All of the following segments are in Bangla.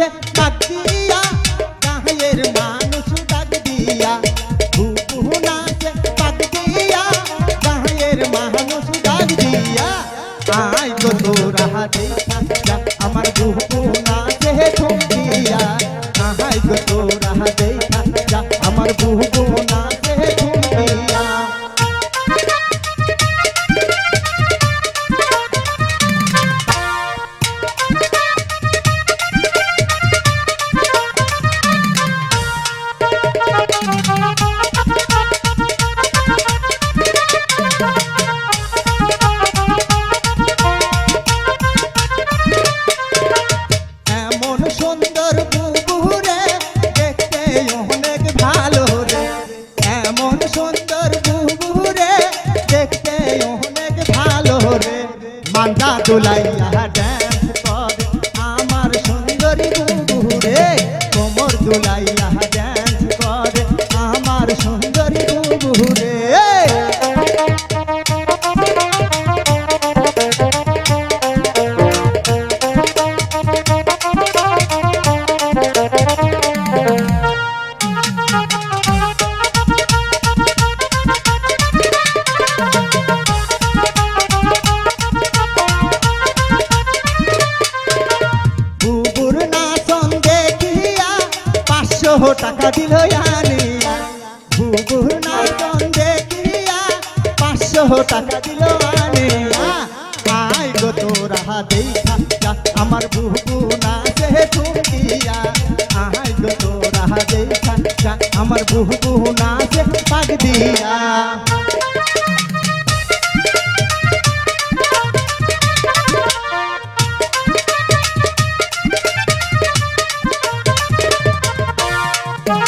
নাচে ডাক দিয়া গাঁয়ের মানুষ ডাক দিয়া। বুবু নাচে ডাক দিয়া গাঁয়ের মানুষ ডাক দিয়া। আয় গো তোরা যা আমার বুবু নাচে সুন্দর বুবুরে দেখতে অনেক ভালো রে। মান্দা তোলাই আমার সুন্দরী বুবুরে কোমর দোলাইয়া পাঁচশো টাকা দিল আনিয়া বুবুর নাচন দেখিয়া পাঁচশো টাকা দিল আনিয়া আয় গো তোরা দেখা, যা আমার বুবু নাচে চুকিয়া আয় গো তোরা দেখা, যা আমার বুবু নাচে পাক দিয়া।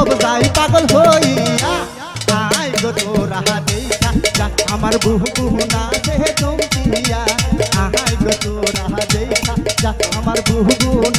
মুশারফ যাই পাগল হইয়া। আয় গো তোরা দেখা যা আমার বুবু নাচে চমকিয়া। আয় গো তোরা দেখা যা আমার বুবু নাচে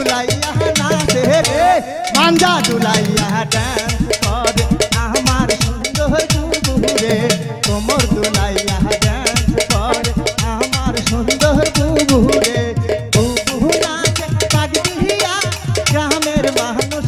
ঝুলাইয়া নাচে রে। মাঞ্জা দুলাইয়া ডান্স করে। আমার সুন্দর বুবুরে, কোমর দুলাইয়া ডান্স করে। আমার সুন্দর বুবুরে, বুবু নাচে, ডাক দিয়া। গ্রামের মানুষ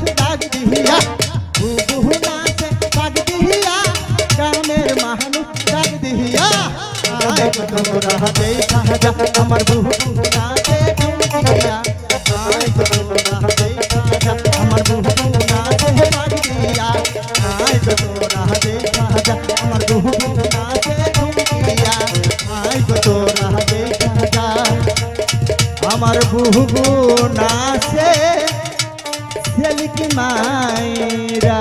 আমার বুহু নাচে সেলিকি মাইরা